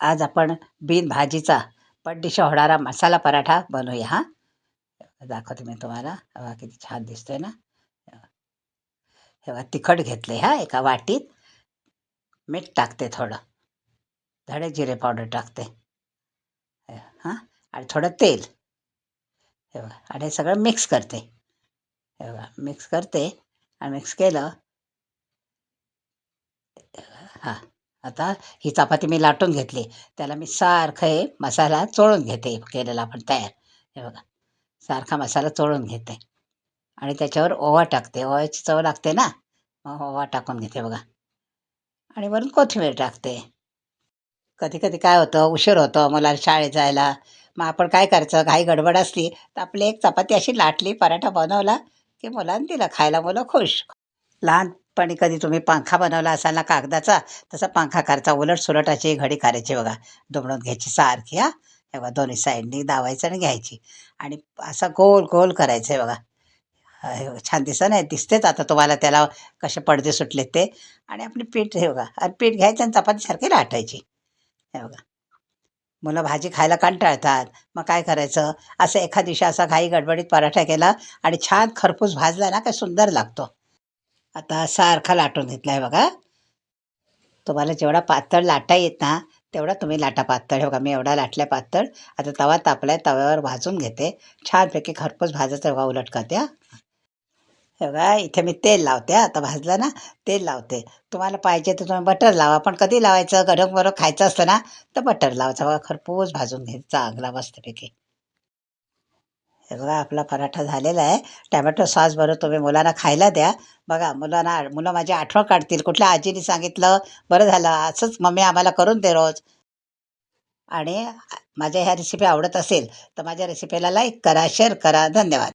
आज आपण बिन भाजीचा पटदिशी होणारा मसाला पराठा बनवूया हां. दाखवते मी तुम्हाला. हवा किती छान दिसतोय ना. हेवा तिखट घेतले हा एका वाटीत. मीठ टाकते थोडं. धडे जिरे पावडर टाकते. हां आणि थोडं तेल. हेवा आणि हे सगळं मिक्स करते. हे मिक्स करते आणि मिक्स केलं. हां. आता ही चपाती मी लाटून घेतली. त्याला मी सारखं हे मसाला चोळून घेते केलेला आपण तयार. हे बघा सारखा मसाला चोळून घेते. आणि त्याच्यावर ओवा टाकते. ओव्याची चव लागते ना? मग ओवा टाकून घेते बघा. आणि वरून कोथिंबीर टाकते. कधी कधी काय होतं? उशीर होतो. मुलाला शाळेत जायला. मग आपण काय करायचं? घाई गडबड असली तर आपली एक चपाती अशी लाटली पराठा बनवला की मुलांना दिला. खायला मुलं खुश. पण कधी तुम्ही पंखा बनवला असाल ना कागदाचा तसा पंखा करायचा उलट सुलट अशी घडी करायची बघा. दुमडून घ्यायची सारखी हा. हे बघा दोन्ही साईडनी दावायचं आणि घ्यायची. आणि असा गोल गोल करायचं आहे बघा. हे बघा, छान दिसत नाही दिसतेच आता तुम्हाला त्याला कसे पडदे सुटले ते. आणि आपली पीठ हे बघा आणि पीठ घ्यायचं आणि चपातीसारखी लाटायची. हे बघा. मुलं भाजी खायला कंटाळतात. मग काय करायचं? असं एखाद दिवशी असा घाई गडबडीत पराठा केला आणि छान खरपूस भाजला ना काय सुंदर लागतो. आता सारखा लाटून घेतला आहे बघा. तुम्हाला जेवढा पातळ लाटा येत ना तेवढा तुम्ही लाटा पातळ. हे बघा मी एवढा लाटल्या पातळ. आता तवा तापलाय तव्यावर भाजून घेते. छानपैकी खरपूस भाजायचं बघा उलट करते हा. बघा इथे मी तेल लावते आता भाजलं ना तेल लावते. तुम्हाला पाहिजे तर तुम्ही बटर लावा पण कधी लावायचं? गरम गरम खायचं असतं ना तर बटर लावायचं. बघा खरपूस भाजून घ्यायचं चांगला मस्तपैकी. हे बघा आपला पराठा झालेला आहे. टॅमॅटो सॉस बरोबर तुम्ही मुलांना खायला द्या. बघा मुलांना मुलं माझी आठवण काढतील. कुठल्या आजीने सांगितलं बरं झालं असंच मम्मी आम्हाला करून दे रोज. आणि माझ्या ह्या रेसिपी आवडत असेल तर माझ्या रेसिपीला लाईक करा शेअर करा. धन्यवाद.